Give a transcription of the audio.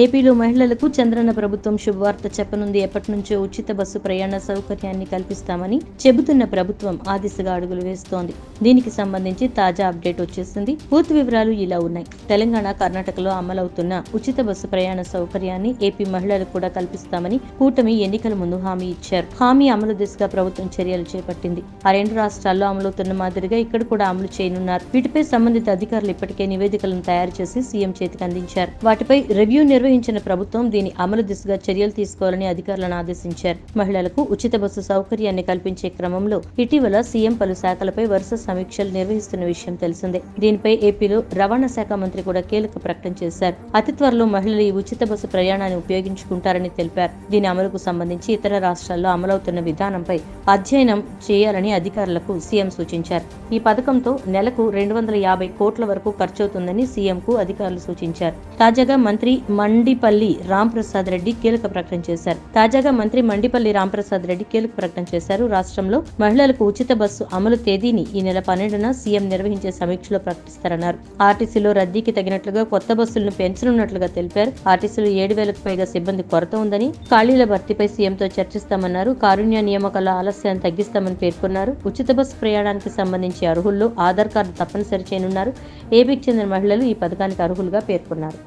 ఏపీలో మహిళలకు చంద్రన్న ప్రభుత్వం శుభవార్త చెప్పనుంది. ఎప్పటి నుంచో ఉచిత బస్సు ప్రయాణ సౌకర్యాన్ని కల్పిస్తామని చెబుతున్న ప్రభుత్వం ఆ దిశగా అడుగులు వేస్తోంది. దీనికి సంబంధించి తాజా అప్డేట్ వచ్చేసింది. పూర్తి వివరాలు ఇలా ఉన్నాయి. తెలంగాణ కర్ణాటకలో అమలవుతున్న ఉచిత బస్సు ప్రయాణ సౌకర్యాన్ని ఏపీ మహిళలకు కూడా కల్పిస్తామని కూటమి ఎన్నికల ముందు హామీ ఇచ్చారు. హామీ అమలు దిశగా ప్రభుత్వం చర్యలు చేపట్టింది. ఆ రెండు రాష్ట్రాల్లో అమలవుతున్న మాదిరిగా ఇక్కడ కూడా అమలు చేయనున్నారు. వీటిపై సంబంధిత అధికారులు ఇప్పటికే నివేదికలను తయారు చేసి సీఎం చేతికి అందించారు. వాటిపై రివ్యూ నిర్వహించిన ప్రభుత్వం దీని అమలు దిశగా చర్యలు తీసుకోవాలని అధికారులను ఆదేశించారు. మహిళలకు ఉచిత బస్సు సౌకర్యాన్ని కల్పించే క్రమంలో ఇటీవల సీఎం పలు శాఖలపై వరుస సమీక్షలు నిర్వహిస్తున్న విషయం తెలిసిందే. దీనిపై ఏపీలో రవాణా శాఖ మంత్రి కూడా కీలక ప్రకటన చేశారు. అతి త్వరలో మహిళలు ఈ ఉచిత బస్సు ప్రయాణాన్ని ఉపయోగించుకుంటారని తెలిపారు. దీని అమలుకు సంబంధించి ఇతర రాష్ట్రాల్లో అమలవుతున్న విధానంపై అధ్యయనం చేయాలని అధికారులకు సీఎం సూచించారు. ఈ పథకంతో నెలకు రెండు వందల యాభై కోట్ల వరకు ఖర్చవుతుందని సీఎంకు అధికారులు సూచించారు. తాజాగా మంత్రి మండిపల్లి రాంప్రసాద్ రెడ్డి కీలక ప్రకటన చేశారు. తాజాగా మంత్రి మండిపల్లి రాంప్రసాద్ రెడ్డి కీలక ప్రకటన చేశారు. రాష్ట్రంలో మహిళలకు ఉచిత బస్సు అమలు తేదీని ఈ నెల పన్నెండున సీఎం నిర్వహించే సమీక్షలో ప్రకటిస్తారన్నారు. ఆర్టీసీలో రద్దీకి తగినట్లుగా కొత్త బస్సులను పెంచనున్నట్లుగా తెలిపారు. ఆర్టీసీలో ఏడు వేలకు పైగా సిబ్బంది కొరత ఉందని ఖాళీల భర్తీపై సీఎంతో చర్చిస్తామన్నారు. కారుణ్య నియామకాల ఆలస్యాన్ని తగ్గిస్తామని పేర్కొన్నారు. ఉచిత బస్సు ప్రయాణానికి సంబంధించి అర్హుల్లో ఆధార్ కార్డు తప్పనిసరి చేయనున్నారు. ఏపీకి చెందిన మహిళలు ఈ పథకానికి అర్హులుగా పేర్కొన్నారు.